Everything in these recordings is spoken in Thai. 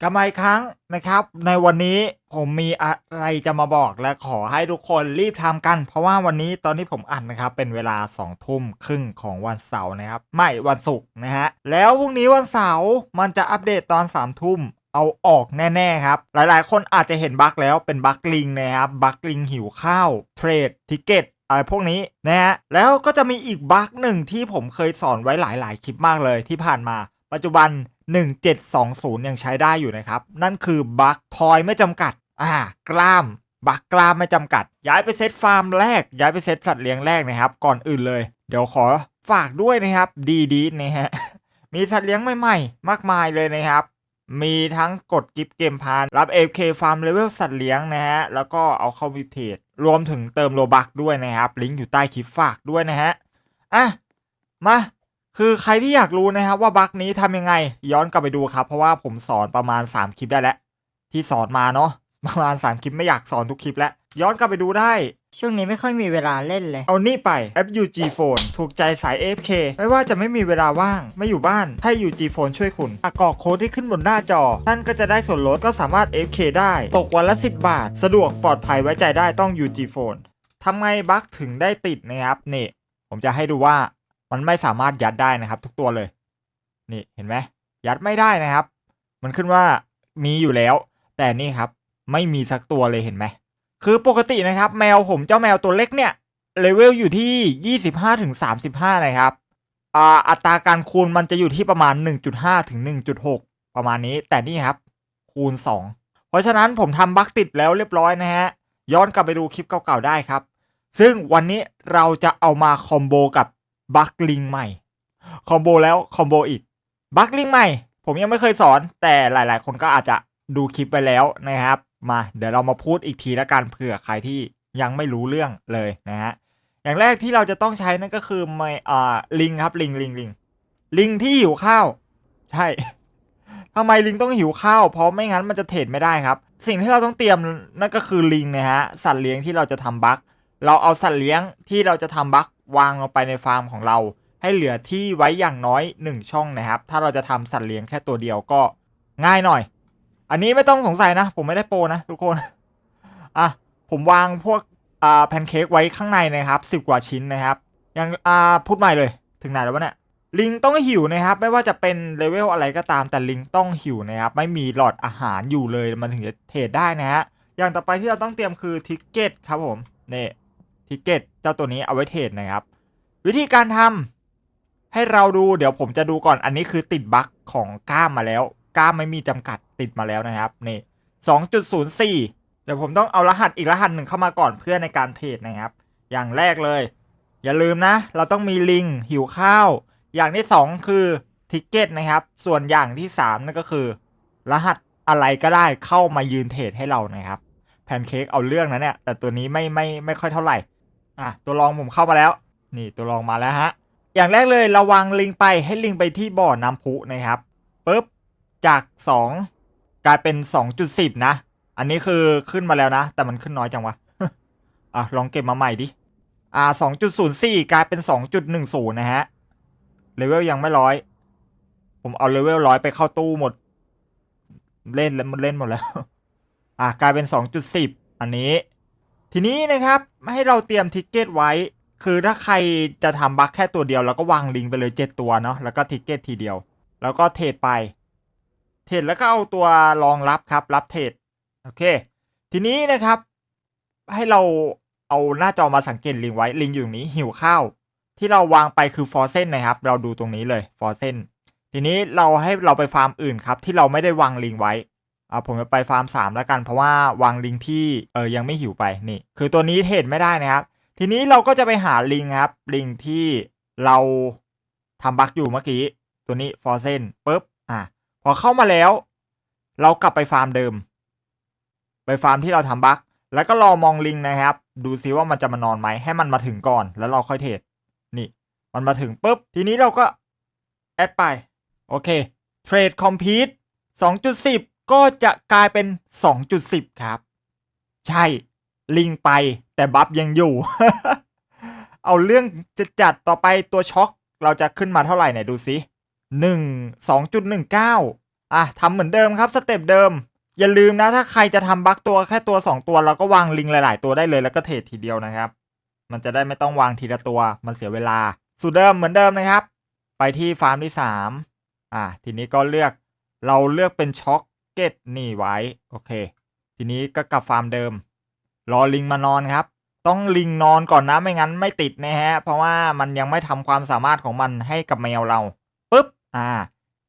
กลับมาอีกครั้งนะครับ ในวันนี้ผมมีอะไรจะมาบอกและขอให้ทุกคนรีบทำกัน เพราะว่าวันนี้ตอนที่ผมอัดนนะครับ เป็นเวลา2องทุ่มครึ่งของวันเสาร์นะครับ ไม่วันศุกร์นะฮะ แล้วพรุ่งนี้วันเสาร์มันจะอัปเดตตอน3ามทุ่มเอาออกแน่ ๆ ครับ หลายๆ คนอาจจะเห็นบั๊กแล้วเป็นบั๊กลิงนะครับบั๊กลิงหิวข้าวเทรดทิเก็ตอะไรพวกนี้นะฮะแล้วก็จะมีอีกบั๊กหนึ่งที่ผมเคยสอนไว้หลาย ๆ คลิปมากเลยที่ผ่านมา ปัจจุบัน 1720 ยังใช้ได้อยู่นะครับ นั่นคือบั๊กทอยไม่จำกัด อ่ากล้ามบั๊กกล้ามไม่จำกัด ย้ายไปเซตฟาร์มแรก ย้ายไปเซตสัตว์เลี้ยงแรกนะครับ ก่อนอื่นเลย เดี๋ยวขอฝากด้วยนะครับ ดีดีนะฮะ มีสัตว์เลี้ยงใหม่ๆ มากมายเลยนะครับ มีทั้งกดกิฟเกมพานรับ AFK ฟาร์มเลเวลสัตว์เลี้ยงนะฮะ แล้วก็เอาเข้าวิเทจรวมถึงเติมโลบักด้วยนะครับ ลิงก์อยู่ใต้คลิปฝากด้วยนะฮะ อะ มา คือใครที่อยากรู้นะครับว่าบั๊กนี้ทำยังไง ย้อนกลับไปดูครับ เพราะว่าผมสอนประมาณ 3 คลิปได้แล้ว ที่สอนมาเนาะประมาณ 3 คลิปไม่อยากสอนทุกคลิปแล้ว ย้อนกลับไปดูได้ ช่วงนี้ไม่ค่อยมีเวลาเล่นเลย เอานี่ไปแอป UG Phone ถูกใจสาย AFK ไม่ว่าจะไม่มีเวลาว่าง ไม่อยู่บ้าน ให้ UG Phone ช่วยคุณอะกรอกโค้ดที่ขึ้นบนหน้าจอ ท่านก็จะได้ส่วนลดก็สามารถ AFK ได้ ตกวันละ 10 บาท สะดวกปลอดภัยไว้ใจได้ต้อง UG Phone ทำไงบั๊กถึงได้ติดนะครับนี่ ผมจะให้ดูว่า มันไม่สามารถยัดได้นะครับ ทุกตัวเลย นี่เห็นไหมยัดไม่ได้นะครับ มันขึ้นว่ามีอยู่แล้ว แต่นี่ครับไม่มีสักตัวเลยเห็นไหมคือปกตินะครับ แมวผมเจ้าแมวตัวเล็กเนี่ยเลเวลอยู่ที่ 25ถึง35 นะครับอ่าอัตราการคูณมันจะอยู่ที่ประมาณ 1.5ถึง1.6 ประมาณนี้ แต่นี่ครับ คูณ 2 เพราะฉะนั้นผมทำบั๊กติดแล้วเรียบร้อยนะฮะ ย้อนกลับไปดูคลิปเก่าๆได้ครับ ซึ่งวันนี้เราจะเอามาคอมโบกับ บั๊กลิงใหม่คอมโบแล้วคอมโบอีกบั๊กลิงใหม่ ผมยังไม่เคยสอน แต่หลาย ๆ คนก็อาจจะดูคลิปไปแล้วนะครับ มาเดี๋ยวเรามาพูดอีกทีละกันเผื่อใครที่ยังไม่รู้เรื่องเลยนะฮะอย่างแรกที่เราจะต้องใช้นั่นก็คือไม่อ่าลิงครับลิงลิงลิงลิงที่หิวข้าว ใช่ทำไมลิงต้องหิวข้าวเพราะไม่งั้นมันจะเทรดไม่ได้ครับ สิ่งที่เราต้องเตรียมนั่นก็คือลิงนะฮะสัตว์เลี้ยงที่เราจะทำบั๊กเราเอาสัตว์เลี้ยงที่เราจะทำบั๊ก วางลงไปในฟาร์มของเรา ให้เหลือที่ไว้อย่างน้อย 1 ช่องนะครับ ถ้าเราจะทำสัตว์เลี้ยงแค่ตัวเดียวก็ง่ายหน่อย อันนี้ไม่ต้องสงสัยนะ ผมไม่ได้โปรนะทุกคนอะผมวางพวกอ่าแพนเค้กไว้ข้างในนะครับสิบกว่าชิ้นนะครับยังอ่าพูดใหม่เลย ถึงไหนแล้ววะเนี่ยลิงต้องหิวนะครับ ไม่ว่าจะเป็นเลเวลอะไรก็ตามแต่ลิงต้องหิวนะครับ ไม่มีหลอดอาหารอยู่เลยมันถึงจะเทรดได้นะฮะอย่างต่อไปที่เราต้องเตรียมคือทิกเก็ตครับผมนี่ ทิกเก็ตเจ้าตัวนี้เอาไว้เทรดนะครับ วิธีการทำให้เราดูเดี๋ยวผมจะดูก่อนอันนี้คือติดบั๊กของก้ามมาแล้ว ก้ามไม่มีจำกัดติดมาแล้วนะครับนี่สองจุดศูนย์สี่เดี๋ยวผมต้องเอารหัสอีกรหัสหนึ่งเข้ามาก่อนเพื่อในการเทรดนะครับ อย่างแรกเลย อย่าลืมนะ เราต้องมีลิงหิวข้าว อย่างที่สองคือทิกเก็ตนะครับ ส่วนอย่างที่สามนั่นก็คือ รหัสอะไรก็ได้เข้ามายืนเทรดให้เรานะครับ แพนเค้กเอาเรื่องนะเนี่ย แต่ตัวนี้ไม่ไม่ไม่ค่อยเท่าไหร่ อะตัวรองผมเข้ามาแล้ว นี่ตัวรองมาแล้วฮะ อย่างแรกเลยระวังลิงไปให้ลิงไปที่บ่อน้ำพุนะครับปุ๊บจาก 2 กลายเป็น 2.10 นะ อันนี้คือขึ้นมาแล้วนะ แต่มันขึ้นน้อยจังวะอะลองเก็บมาใหม่ดิอ่า2.04 กลายเป็น 2.10 นะฮะเลเวลยังไม่ร้อย ผมเอาเลเวลร้อยไปเข้าตู้หมด เล่นแล้วมันเล่นหมดแล้ว อะกลายเป็น 2.10 อันนี้ ทีนี้นะครับให้เราเตรียมทิกเก็ตไว้ คือถ้าใครจะทำบัคแค่ตัวเดียว แล้วก็วางลิงไปเลย 7 ตัวเนาะแล้วก็ทิกเก็ตทีเดียว แล้วก็เทรดไป เทรดแล้วก็เอาตัวรองรับครับ รับเทรดโอเค ทีนี้นะครับ ให้เราเอาหน้าจอมาสังเกตลิงไว้ลิงอยู่ตรงนี้หิวข้าว ที่เราวางไปคือฟอร์เซนนะครับ เราดูตรงนี้เลยฟอร์เซนทีนี้เราให้เราไปฟาร์มอื่นครับ ที่เราไม่ได้วางลิงไว้ อ่าผมจะไปฟาร์มสามแล้วกัน เพราะว่าวางลิงที่เออยังไม่หิวไปนี่ คือตัวนี้เทรดไม่ได้นะครับ ทีนี้เราก็จะไปหาลิงครับ ลิงที่เราทำบั๊กอยู่เมื่อกี้ ตัวนี้ฟอร์เซนปุ๊บอะพอเข้ามาแล้ว เรากลับไปฟาร์มเดิม ไปฟาร์มที่เราทำบั๊กแล้วก็รอมองลิงนะครับ ดูซิว่ามันจะมานอนไหมให้มันมาถึงก่อน แล้วเราค่อยเทรดนี่ มันมาถึงปุ๊บ ทีนี้เราก็แอดไป โอเคเทรดคอมพิวต์2.10 ก็จะกลายเป็น 2.10 ครับ ใช่ลิงไปแต่บัฟยังอยู่ เอาเรื่องจะจัดต่อไปตัวช็อค เราจะขึ้นมาเท่าไหร่ไหนดูสิหนึ่งสองจุดหนึ่งเก้าอะทำเหมือนเดิมครับสเต็ปเดิม อย่าลืมนะถ้าใครจะทำบั๊กตัวแค่ตัว 2 ตัวเราก็วางลิงหลาย ๆ ตัวได้เลยแล้วก็เทรดทีเดียวนะครับ มันจะได้ไม่ต้องวางทีละตัวมันเสียเวลา สูตรเดิมเหมือนเดิมนะครับ ไปที่ฟาร์มที่ 3 อะทีนี้ก็เลือกเราเลือกเป็นช็อก เก็ตนี่ไว้ โอเค ทีนี้ก็กลับฟาร์มเดิม รอลิงมานอนครับ ต้องลิงนอนก่อนนะไม่งั้นไม่ติดนะฮะ เพราะว่ามันยังไม่ทำความสามารถของมันให้กับแมวเราปุ๊บอ่า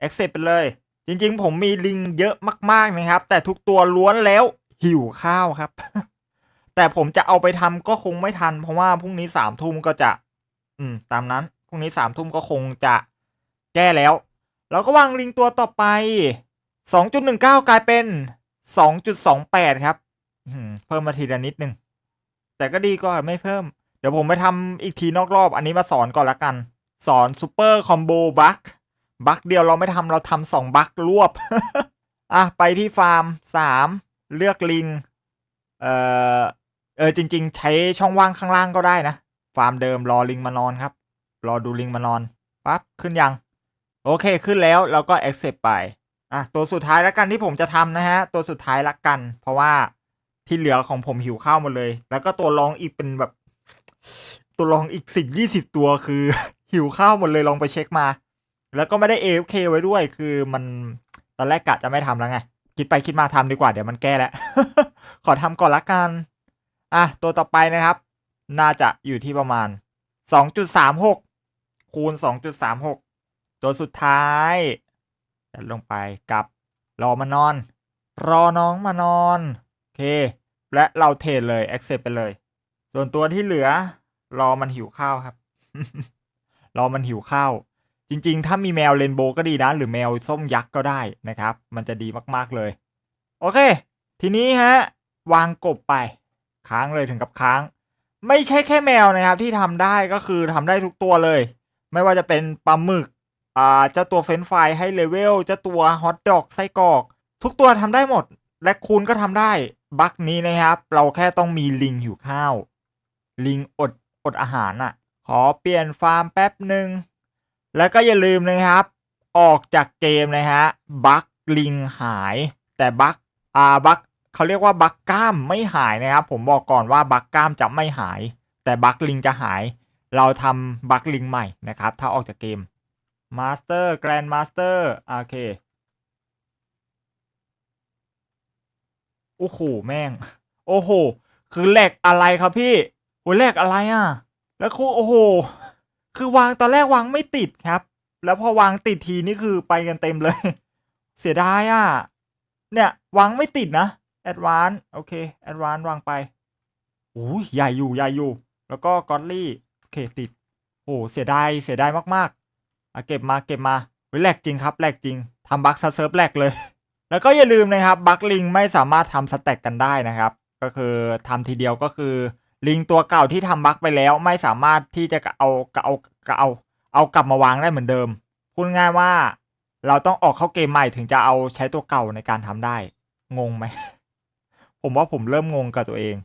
accept ไปเลย จริงๆ ผมมีลิงเยอะมากๆนะครับ แต่ทุกตัวล้วนแล้วหิวข้าวครับ แต่ผมจะเอาไปทำก็คงไม่ทัน เพราะว่าพรุ่งนี้สามทุ่มก็จะ อืม ตามนั้นพรุ่งนี้สามทุ่มก็คงจะแก้แล้ว เราก็วางลิงตัวต่อไป 2.19 กลายเป็น 2.28 ครับเพิ่มมาทีละนิดนึง แต่ก็ดีกว่าไม่เพิ่ม เดี๋ยวผมไปทำอีกทีนอกรอบ อันนี้มาสอนก่อนละกัน สอนซูเปอร์คอมโบบัคบัคเดียวเราไม่ทำเราทำสองบัครวบ อะ ไปที่ฟาร์มสามเลือกลิง เอ่อเออจริง ๆ ใช้ช่องว่างข้างล่างก็ได้นะ ฟาร์มเดิมรอลิงมานอนครับ รอดูลิงมานอนปั๊บขึ้นยัง โอเคขึ้นแล้วเราก็ accept ไป อะตัวสุดท้ายแล้วกันที่ผมจะทำนะฮะ ตัวสุดท้ายละกัน เพราะว่าที่เหลือของผมหิวข้าวหมดเลย แล้วก็ตัวรองอีกเป็นแบบ ตัวรองอีกสิบยี่สิบตัวคือ หิวข้าวหมดเลยลองไปเช็คมา แล้วก็ไม่ได้ AFK ไว้ด้วยคือมันตอนแรกกะจะไม่ทำแล้วไง คิดไปคิดมาทำดีกว่าเดี๋ยวมันแก้แล้ว ขอทำก่อนละกัน อะ ตัวต่อไปนะครับ น่าจะอยู่ที่ประมาณ 2.36 คูณ 2.36 ตัวสุดท้าย ยัดลงไปกับรอมานอน รอน้องมานอนโอเค และเราเทรดเลย accept ไปเลย ส่วนตัวที่เหลือ รอมันหิวข้าวครับ รอมันหิวข้าว จริง ๆ ถ้ามีแมวเรนโบว์ก็ดีนะ หรือแมวส้มยักษ์ก็ได้นะครับ มันจะดีมากๆเลย โอเค ทีนี้ฮะ วางกบไป ค้างเลยถึงกับค้าง ไม่ใช่แค่แมวนะครับ ที่ทำได้ก็คือทำได้ทุกตัวเลย ไม่ว่าจะเป็นปลาหมึก อ่าเจ้าตัวเฟนช์ฟให้เลเวลเจ้าตัวฮอทดอกไส้กรอก ทุกตัวทำได้หมด และคูณก็ทำได้บั๊กนี้นะครับ เราแค่ต้องมีลิงหิวข้าว ลิงอดอดอาหารอะ ขอเปลี่ยนฟาร์มแป๊บหนึ่งแล้วก็อย่าลืมนะครับ ออกจากเกมนะฮะบั๊กลิงหาย แต่บั๊กอ่าบั๊กเขาเรียกว่าบั๊กกล้ามไม่หายนะครับ ผมบอกก่อนว่าบั๊กกล้ามจะไม่หาย แต่บั๊กลิงจะหาย เราทำบั๊กลิงใหม่นะครับ ถ้าออกจากเกม มาสเตอร์แกรนด์มาสเตอร์โอเคโอ้โหแม่ง โอ้โห คือแหลกอะไรครับพี่โอ้แหลกอะไรอะ แล้วครูโอ้โห คือวางตอนแรกวางไม่ติดครับ แล้วพอวางติดทีนี่คือไปกันเต็มเลย เสียดายอะ เนี่ยวางไม่ติดนะแอดวานโอเคแอดวานวางไปโอ้ยใหญ่อยู่ใหญ่อยู่ แล้วก็กอตลี่โอเคติดโอ้เสียดายเสียดายมากๆ อะเก็บมาเก็บมาเฮ้ยแหลกจริงครับแหลกจริงทำบัคซะเซิร์ฟแหลกเลย แล้วก็อย่าลืมนะครับบัคลิงไม่สามารถทำสแต็กกันได้นะครับ ก็คือทำทีเดียวก็คือ ลิงตัวเก่าที่ทำบัคไปแล้วไม่สามารถที่จะเอาเอาเอาเอาเอากลับมาวางได้เหมือนเดิมพูดง่ายว่าเราต้องออกเข้าเกมใหม่ถึงจะเอาใช้ตัวเก่าในการทำได้ งงไหม ผมว่าผมเริ่มงงกับตัวเอง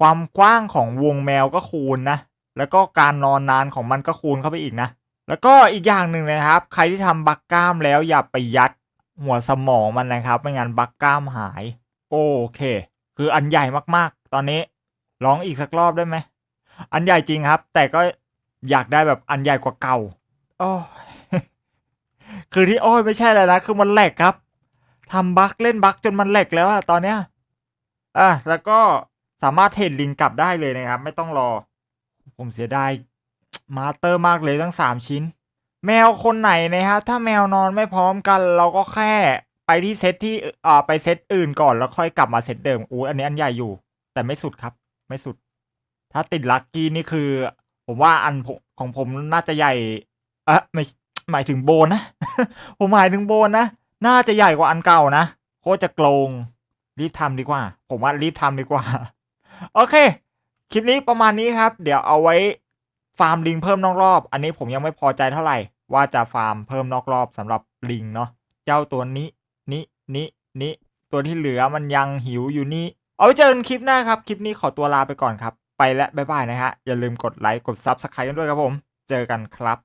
ความกว้างของวงแมวก็คูณนะ แล้วก็การนอนนานของมันก็คูณเข้าไปอีกนะ แล้วก็อีกอย่างหนึ่งนะครับ ใครที่ทำบักกล้ามแล้วอย่าไปยัดหัวสมองมันนะครับ ไม่งั้นบักกล้ามหาย โอเค คืออันใหญ่มากๆ ตอนนี้ร้องอีกสักรอบได้ไหม อันใหญ่จริงครับ แต่ก็อยากได้แบบอันใหญ่กว่าเก่าโอ้คือที่โอ้ยไม่ใช่อะไรนะ คือมันแหลกครับทำบั๊กเล่นบักจนมันแหลกแล้วอะตอนเนี้ยอะแล้วก็สามารถเทรดลิงกลับได้เลยนะครับ ไม่ต้องรอ ผมเสียดาย มาเตอร์มากเลยทั้งสามชิ้น แมวคนไหนนะครับ ถ้าแมวนอนไม่พร้อมกัน เราก็แค่ไปที่เซตที่อ่าไปเซตอื่นก่อนแล้วค่อยกลับมาเซตเดิมอู้อันนี้อันใหญ่อยู่ แต่ไม่สุดครับ ไม่สุด ถ้าติดลักกี้นี่คือ ผมว่าอันของผมน่าจะใหญ่เอะไม่หมายถึงโบนนะ ผมหมายถึงโบนนะ น่าจะใหญ่กว่าอันเก่านะ โคตรจะโกลงรีบทำดีกว่า ผมว่ารีบทำดีกว่า โอเค คลิปนี้ประมาณนี้ครับ เดี๋ยวเอาไว้ ฟาร์มลิงเพิ่มนอกรอบ อันนี้ผมยังไม่พอใจเท่าไหร่ ว่าจะฟาร์มเพิ่มนอกรอบสำหรับลิงเนาะเจ้าตัวนี้นี้นี้นี้ตัวที่เหลือมันยังหิวอยู่นี่เอาไว้เจอกันคลิปหน้าครับ คลิปนี้ขอตัวลาไปก่อนครับ ไปและบ๊ายบายนะฮะ อย่าลืมกดไลค์กดซับสไครต์กันด้วยครับผม เจอกันครับ